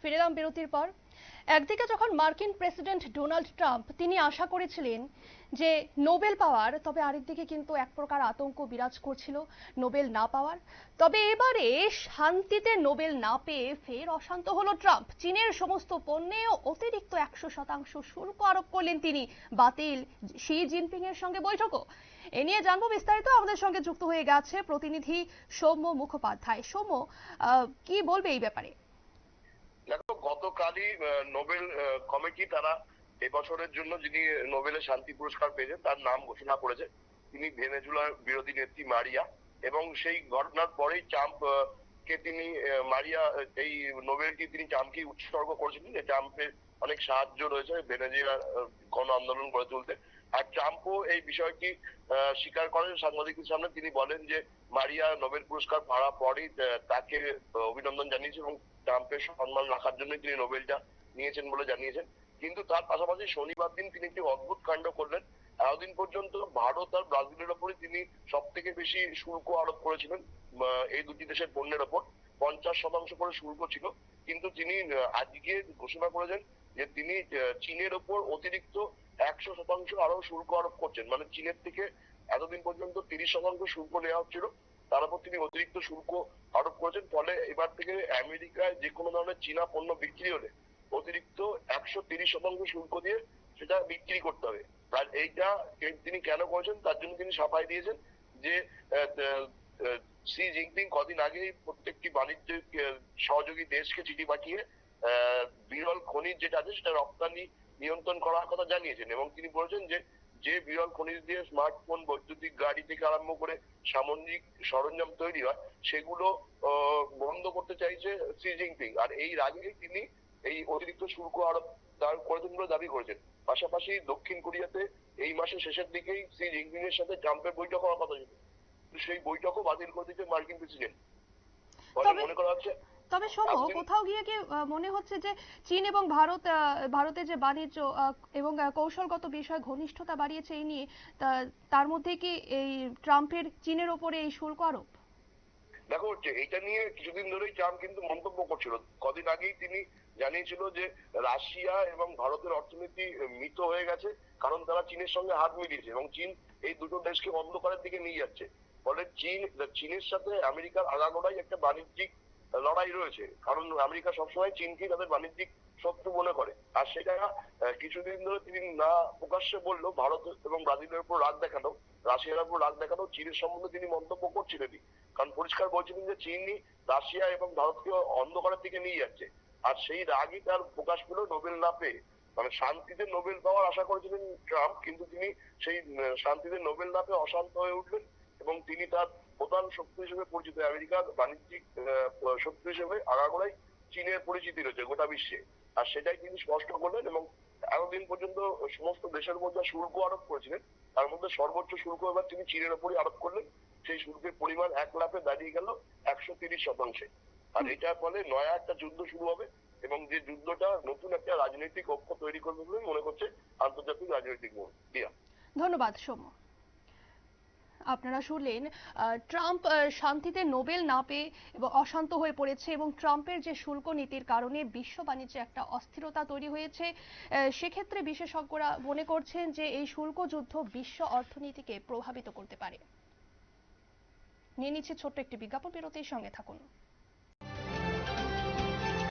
ফিরে এলাম বিরতির পর। একদিকে যখন মার্কিন প্রেসিডেন্ট ডোনাল্ড ট্রাম্প তিনি আশা করেছিলেন যে নোবেল পাওয়ার, তবে আরেকদিকে কিন্তু এক প্রকার আতঙ্ক বিরাজ করছিল নোবেল না পাওয়ার। তবে এবারে শান্তিতে নোবেল না পেয়ে ফের অশান্ত হলো ট্রাম্প। চীনের সমস্ত পণ্যে অতিরিক্ত একশো শতাংশ শুল্ক আরোপ করলেন তিনি। বাতিল শি জিনপিং এর সঙ্গে বৈঠকও। এ নিয়ে জানব বিস্তারিত। আমাদের সঙ্গে যুক্ত হয়ে গেছে প্রতিনিধি সৌম্য মুখোপাধ্যায়। সৌম্য কি বলবে এই ব্যাপারে? দেখো, গতকালই নোবেল কমিটি তারা এবছরের জন্য যিনি নোবেলের শান্তি পুরস্কার পেয়েছেন, তার নাম ঘোষণা করেছে। তিনি ভেনেজুলার বিরোধী নেত্রী মারিয়া এবং সেই ঘটনার পরেই ট্রাম্প কে তিনি মারিয়া এই নোবেলটি তিনি ট্রাম্পকে উৎসর্গ করেছিলেন, যে ট্রাম্পের অনেক সাহায্য রয়েছে ভেনেজুলার গণ আন্দোলন গড়ে তুলতে। আর ট্রাম্পও এই বিষয়টি স্বীকার করেন। সাংবাদিকদের সামনে তিনি বলেন যে মারিয়া নোবেল পুরস্কার পাওয়ার পরেই তাকে অভিনন্দন জানিয়েছে এবং ট্রাম্পের সম্মান রাখার জন্য তিনি নোবেলটা নিয়েছেন বলে জানিয়েছেন। কিন্তু তার পাশাপাশি শনিবার দিন তিনি একটি অদ্ভুত কাণ্ড করলেন। এতদিন পর্যন্ত ভারত আর তিনি সব থেকে বেশি শুল্ক আরোপ করেছিলেন এই দুটি দেশের পণ্যের ওপর। পঞ্চাশ শতাংশ করে শুল্ক ছিল। কিন্তু তিনি আজকে ঘোষণা করেছেন যে তিনি চীনের ওপর অতিরিক্ত একশো শতাংশ আরও শুল্ক আরোপ করছেন। মানে চীনের থেকে এতদিন পর্যন্ত তিরিশ শতাংশ শুল্ক নেওয়া হচ্ছিল। তার উপর তিনি অতিরিক্ত শুল্ক আরোপ করেছেন। ফলে এবার থেকে আমেরিকায় যে কোনো ধরনের চীনা পণ্য বিক্রি হলে অতিরিক্ত একশো তিরিশ শতাংশ শুল্ক দিয়ে সেটা বিক্রি করতে হবে। আর এইটা তিনি কেন করেছেন, তার জন্য তিনি সাফাই দিয়েছেন যে শি জিনপিং কদিন আগেই প্রত্যেকটি বাণিজ্যিক সহযোগী দেশকে চিঠি পাঠিয়ে বিরল খনিজ যেটা আছে সেটা রপ্তানি, নিয়ন্ত্রণ করার কথা জানিয়েছেন এবং তিনি বলেছেন যে যে বিরল খনিজ দিয়ে স্মার্টফোন বৈদ্যুতিক গাড়ি থেকে আরম্ভ করে সামরিক সরঞ্জাম তৈরি হয়, সেগুলো বন্ধ করতে চাইছে শি জিনপিং আর এই আগেই তিনি এই অতিরিক্ত শুল্ক আরোপ তার করেছেন বলে দাবি করেছেন। পাশাপাশি দক্ষিণ কোরিয়াতে এই মাসের শেষের দিকেই শি জিনপিং এর সাথে ট্রাম্পের বৈঠক হওয়ার কথা ছিল। সেই বৈঠকও বাতিল করে দিয়েছে মার্কিন প্রেসিডেন্ট। তবে- মনে করা হচ্ছে তবে সৌম্য কোথাও গিয়ে কি মনে হচ্ছে যে চীন এবং ভারত ভারতের যে বাণিজ্য এবং কৌশলগত বিষয় ঘনিষ্ঠতা বাড়িয়েছে এই নিয়ে তার মধ্যে কি এই ট্রাম্পের চীনের ওপরে এই শুল্ক আরোপ? দেখো হচ্ছে এটা নিয়ে কিছুদিন ধরেই ট্রাম্প কিন্তু মন্তব্য করছিল। কদিন আগেই তিনি জানিয়েছিল যে রাশিয়া এবং ভারতের অর্থনীতি মৃত হয়ে গেছে, কারণ তারা চীনের সঙ্গে হাত মিলিয়েছে এবং চীন এই দুটো দেশকে অন্ধকারের দিকে নিয়ে যাচ্ছে। ফলে চীন, চীনের সাথে আমেরিকার আগাগোড়াই একটা বাণিজ্যিক লড়াই রয়েছে। কারণ আমেরিকা সবসময় চীনকে তাদের বাণিজ্যিক শত্রু মনে করে। আর সেটা কিছুদিন ধরে তিনি না প্রকাশ্যে বলল ভারত এবং ব্রাজিলের উপর রাগ দেখানো, রাশিয়ার উপর রাগ দেখানো চীনের সম্বন্ধে তিনি মন্তব্য করছিলেনই। কারণ পরিষ্কার বলছিলেন যে চীনই রাশিয়া এবং ভারতকে অন্ধকারের দিকে নিয়ে যাচ্ছে। আর সেই রাগই তার প্রকাশ পেল নোবেল না পেয়ে। মানে শান্তিতে নোবেল পাওয়ার আশা করেছিলেন ট্রাম্প, কিন্তু তিনি সেই শান্তিতে নোবেল না পেয়ে অশান্ত হয়ে উঠলেন। এবং তিনি তার প্রধান শক্তি হিসেবে পরিচিত। আমেরিকার বাণিজ্যিক শক্তি হিসেবে আগাগোড়াই চীনের পরিচিতি রয়েছে গোটা বিশ্বে। আর সেটাই তিনি স্পষ্ট করলেন এবং এতদিন পর্যন্ত সমস্ত দেশের মধ্যে শুল্ক আরোপ করেছিলেন। তার মধ্যে সর্বোচ্চ শুল্ক এবার তিনি চীনের ওপরই আরোপ করলেন। সেই শুল্কের পরিমাণ এক লাফে দাঁড়িয়ে গেল একশো তিরিশ শতাংশে। আর এটার ফলে নয়া একটা যুদ্ধ শুরু হবে এবং যে যুদ্ধটা নতুন একটা রাজনৈতিক অক্ষ তৈরি করবে বলে মনে করছে আন্তর্জাতিক রাজনৈতিক মহল। দিয়া। ধন্যবাদ সৌম্য। আপনারা শুনলেন ট্রাম্প শান্তিতে নোবেল না পেয়ে এবং অশান্ত হয়ে পড়েছে এবং ট্রাম্পের যে শুল্ক নীতির কারণে বিশ্ব বাণিজ্যে একটা অস্থিরতা তৈরি হয়েছে। সেক্ষেত্রে বিশেষজ্ঞরা মনে করছেন যে এই শুল্ক যুদ্ধ বিশ্ব অর্থনীতিকে প্রভাবিত করতে পারে। নিয়ে নিচ্ছে ছোট্ট একটি বিজ্ঞাপন, বিরতির সঙ্গে থাকুন।